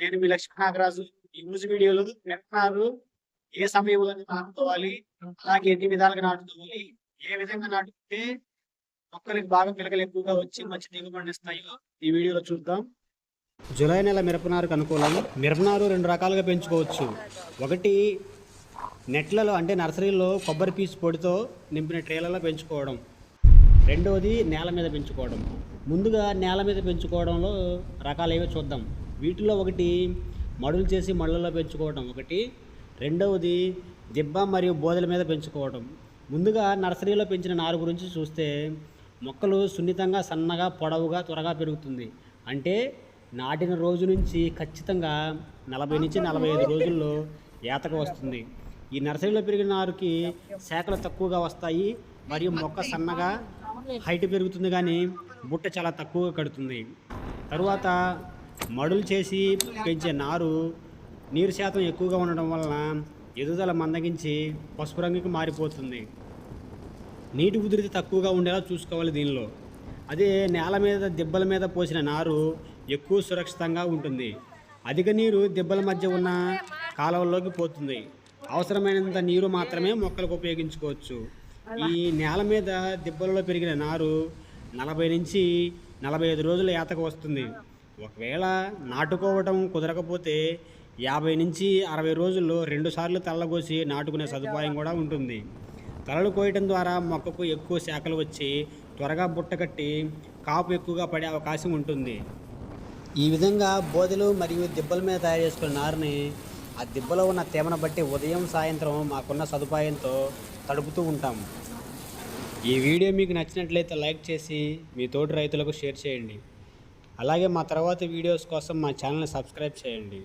నేను మీ లక్ష్మీ నాగరాజు ఈ రోజు వీడియోలో మెట్నారు ఏ సమయంలో నాటుకోవాలి? అలాగే ఎన్ని విధాలుగా నాటుకోవాలి? ఏ విధంగా నాటుకుంటే మొక్కలకి బాగా పిలకలు ఎక్కువగా వచ్చి మంచి దిగుబడిని ఇస్తాయో ఈ వీడియోలో చూద్దాం. జూలై నెల మిరపనారుకు అనుకూలం మిరపనారు రెండు రకాలుగా పెంచుకోవచ్చు. ఒకటి నెట్లలో అంటే నర్సరీలో కొబ్బరి పీచు పొడితో నింపిన ట్రేలలో పెంచుకోవడం. రెండవది నేల మీద పెంచుకోవడం. ముందుగా నేల మీద పెంచుకోవడంలో రకాలు ఏవో చూద్దాం. వీటిలో ఒకటి మడులు చేసి మడులలో పెంచుకోవడం. ఒకటి. రెండవది దిబ్బ మరియు బోధల మీద పెంచుకోవడం. ముందుగా నర్సరీలో పెంచిన నారు గురించి చూస్తే మొక్కలు సున్నితంగా సన్నగా పొడవుగా త్వరగా పెరుగుతుంది. అంటే నాటిన రోజు నుంచి ఖచ్చితంగా నలభై నుంచి నలభై ఐదు రోజుల్లో ఏతకు వస్తుంది. ఈ నర్సరీలో పెరిగిన నారుకి శాఖలు తక్కువగా వస్తాయి. మరియు మొక్క సన్నగా హైట్ పెరుగుతుంది కానీ బుట్ట చాలా తక్కువగా కడుతుంది. తరువాత మడులు చేసి పెంచే నారు నీరు శాతం ఎక్కువగా ఉండడం వలన ఎదుగుదల మందగించి పసుపు రంగుకి మారిపోతుంది. నీటి ఉధృతి తక్కువగా ఉండేలా చూసుకోవాలి దీనిలో. అదే నేల మీద దిబ్బల మీద పోసిన నారు ఎక్కువ సురక్షితంగా ఉంటుంది. అధిక నీరు దిబ్బల మధ్య ఉన్న కాలువల్లోకి పోతుంది. అవసరమైనంత నీరు మాత్రమే మొక్కలకు ఉపయోగించుకోవచ్చు. ఈ నేల మీద దిబ్బలలో పెరిగిన నారు నలభై నుంచి నలభై ఐదు రోజుల ఏతకు వస్తుంది. ఒకవేళ నాటుకోవటం కుదరకపోతే యాభై నుంచి అరవై రోజుల్లో రెండుసార్లు తల్లగోసి నాటుకునే సదుపాయం కూడా ఉంటుంది. తలలు కోయటం ద్వారా మొక్కకు ఎక్కువ శాఖలు వచ్చి త్వరగా బుట్టకట్టి కాపు ఎక్కువగా పడే అవకాశం ఉంటుంది. ఈ విధంగా బోదెలు మరియు దిబ్బల మీద తయారు చేసుకున్న నారుని ఆ దిబ్బలో ఉన్న తేమను బట్టి ఉదయం సాయంత్రం మాకున్న సదుపాయంతో తడుపుతూ ఉంటాం. ఈ వీడియో మీకు నచ్చినట్లయితే లైక్ చేసి మీ తోటి రైతులకు షేర్ చేయండి. అలాగే మా తర్వాత వీడియోస్ కోసం మా ఛానల్ని సబ్స్క్రైబ్ చేయండి.